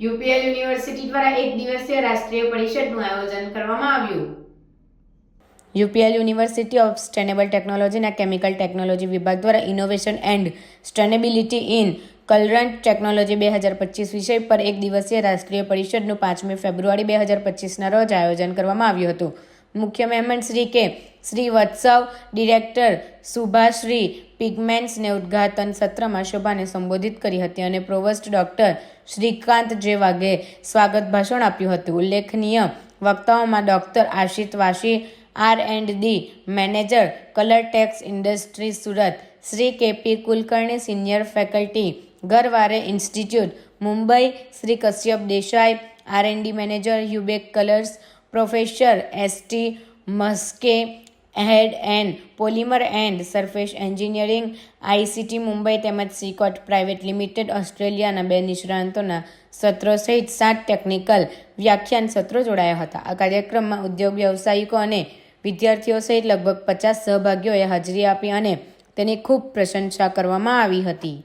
UPL university દ્વારા એક દિવસીય રાષ્ટ્રીય પરિષદનું આયોજન કરવામાં આવ્યું. યુપીએલ યુનિવર્સિટી ઓફ સસ્ટેનેબલ ટેકનોલોજીના કેમિકલ ટેકનોલોજી વિભાગ દ્વારા innovation and sustainability in colourant technology બે હજાર પચીસ વિષય પર એક દિવસીય રાષ્ટ્રીય પરિષદનું પાંચમી ફેબ્રુઆરી બે હજાર પચીસના રોજ આયોજન કરવામાં આવ્યું હતું. મુખ્ય મહેમાન શ્રી કે શ્રી વત્સવ, ડિરેક્ટર સુભાશ્રી પિગમેન્ટ્સને ઉદ્ઘાટન સત્રમાં શોભાને સંબોધિત કરી હતી અને પ્રોવસ્ટ ડોક્ટર શ્રીકાંત જે વાઘે સ્વાગત ભાષણ આપ્યું હતું. ઉલ્લેખનીય વક્તાઓમાં doctor Ashit Vashi, R and D manager Colourtex industry Surat, Shri KP Kulkarni senior faculty Garware institute, Mumbai, Shri Kashyap Desai, R and D manager યુબેક colours professor S T Maske head and polymer and surface engineering ICT Mumbai તેમજ સીકોટ private limited ઓસ્ટ્રેલિયાના બે નિષ્ણાંતોના સત્રો સહિત સાત technical વ્યાખ્યાન સત્રો જોડાયા હતા. આ કાર્યક્રમમાં ઉદ્યોગ વ્યવસાયિકો અને વિદ્યાર્થીઓ સહિત લગભગ પચાસ સહભાગીઓએ હાજરી આપી અને તેની ખૂબ પ્રશંસા કરવામાં આવી હતી.